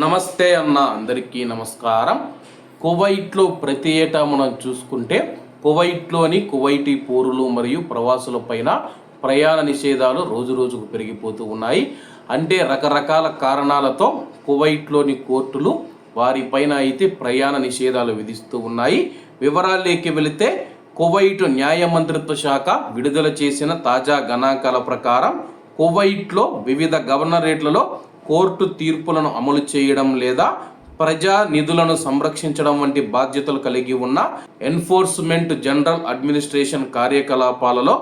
నమస్తే అన్న అందరికీ నమస్కారం. కువైట్లో ప్రతి ఏటా మనం చూసుకుంటే కువైట్లోని కువైటీ పౌరులు మరియు ప్రవాసుల పైన ప్రయాణ నిషేధాలు రోజు రోజుకు పెరిగిపోతూ ఉన్నాయి. అంటే రకరకాల కారణాలతో కువైట్లోని కోర్టులు వారిపైన అయితే ప్రయాణ నిషేధాలు విధిస్తూ ఉన్నాయి. వివరాల్లోకి వెళితే కువైట్ న్యాయ మంత్రిత్వ శాఖ విడుదల చేసిన తాజా గణాంకాల ప్రకారం కువైట్లో వివిధ గవర్నరేట్లలో కోర్టు తీర్పులను అమలు చేయడం లేదా ప్రజా నిధులను సంరక్షించడం వంటి బాధ్యతలు కలిగి ఉన్న ఎన్ఫోర్స్మెంట్ జనరల్ అడ్మినిస్ట్రేషన్ కార్యకలాపాలలో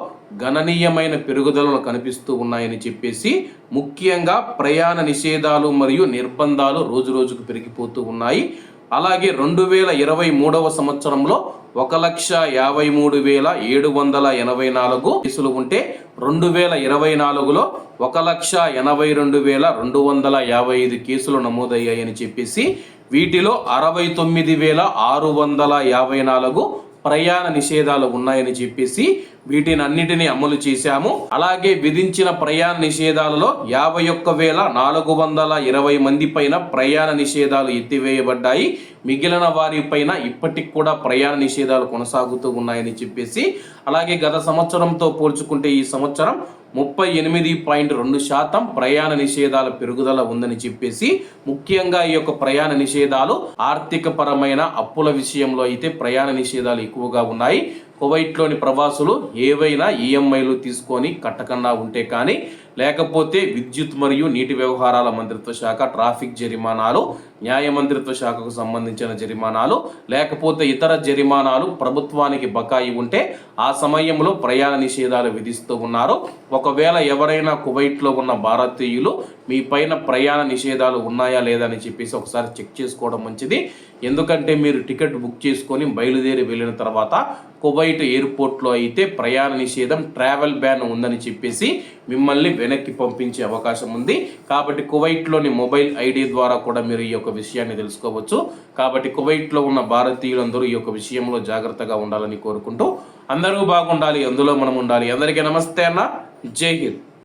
గణనీయమైన పెరుగుదలను కనిపిస్తూ ఉన్నాయని చెప్పేసి ముఖ్యంగా ప్రయాణ నిషేధాలు మరియు నిర్బంధాలు రోజు రోజుకు పెరిగిపోతూ ఉన్నాయి. అలాగే రెండు వేల ఇరవై మూడవ సంవత్సరంలో ఒక లక్ష యాభై మూడు వేల ఏడు వందల ఎనభై నాలుగు కేసులు ఉంటే రెండు వేల ఇరవై నాలుగులో ఒక లక్ష ఎనభై రెండు వేల రెండు వందల యాభై ఐదు కేసులు నమోదయ్యాయని చెప్పేసి వీటిలో అరవై తొమ్మిది వేల ఆరు వందల యాభై నాలుగు ప్రయాణ నిషేధాలు ఉన్నాయని చెప్పేసి వీటిని అన్నిటిని అమలు చేశాము. అలాగే విధించిన ప్రయాణ నిషేధాలలో యాభై ఒక్క వేల నాలుగు వందల ఇరవై మంది పైన ప్రయాణ నిషేధాలు ఎత్తివేయబడ్డాయి. మిగిలిన వారి పైన ఇప్పటికి కూడా ప్రయాణ నిషేధాలు కొనసాగుతూ ఉన్నాయని చెప్పేసి అలాగే గత సంవత్సరంతో పోల్చుకుంటే ఈ సంవత్సరం ముప్పై ఎనిమిది పాయింట్ రెండు శాతం ప్రయాణ నిషేధాల పెరుగుదల ఉందని చెప్పేసి ముఖ్యంగా ఈ యొక్క ప్రయాణ నిషేధాలు ఆర్థిక పరమైన అప్పుల విషయంలో అయితే ప్రయాణ నిషేధాలు ఎక్కువగా ఉన్నాయి. కువైట్లోని ప్రవాసులు ఏవైనా ఈఎంఐలు తీసుకొని కట్టకుండా ఉంటే కానీ లేకపోతే విద్యుత్ మరియు నీటి వ్యవహారాల మంత్రిత్వ శాఖ ట్రాఫిక్ జరిమానాలు న్యాయ మంత్రిత్వ శాఖకు సంబంధించిన జరిమానాలు లేకపోతే ఇతర జరిమానాలు ప్రభుత్వానికి బకాయి ఉంటే ఆ సమయంలో ప్రయాణ నిషేధాలు విధిస్తూ ఉన్నారు. ఒకవేళ ఎవరైనా కువైట్లో ఉన్న భారతీయులు మీ పైన ప్రయాణ నిషేధాలు ఉన్నాయా లేదా అని చెప్పేసి ఒకసారి చెక్ చేసుకోవడం మంచిది. ఎందుకంటే మీరు టికెట్ బుక్ చేసుకొని బయలుదేరి వెళ్ళిన తర్వాత కువైట్ ఎయిర్పోర్ట్లో అయితే ప్రయాణ నిషేధం ట్రావెల్ బ్యాన్ ఉందని చెప్పేసి మిమ్మల్ని వెనక్కి పంపించే అవకాశం ఉంది. కాబట్టి కువైట్లోని మొబైల్ ఐడి ద్వారా కూడా మీరు ఈ యొక్క విషయాన్ని తెలుసుకోవచ్చు. కాబట్టి కువైట్లో ఉన్న భారతీయులందరూ ఈ యొక్క విషయంలో జాగ్రత్తగా ఉండాలని కోరుకుంటూ అందరూ బాగుండాలి అందులో మనం ఉండాలి. అందరికీ నమస్తే అన్న. జై హింద్.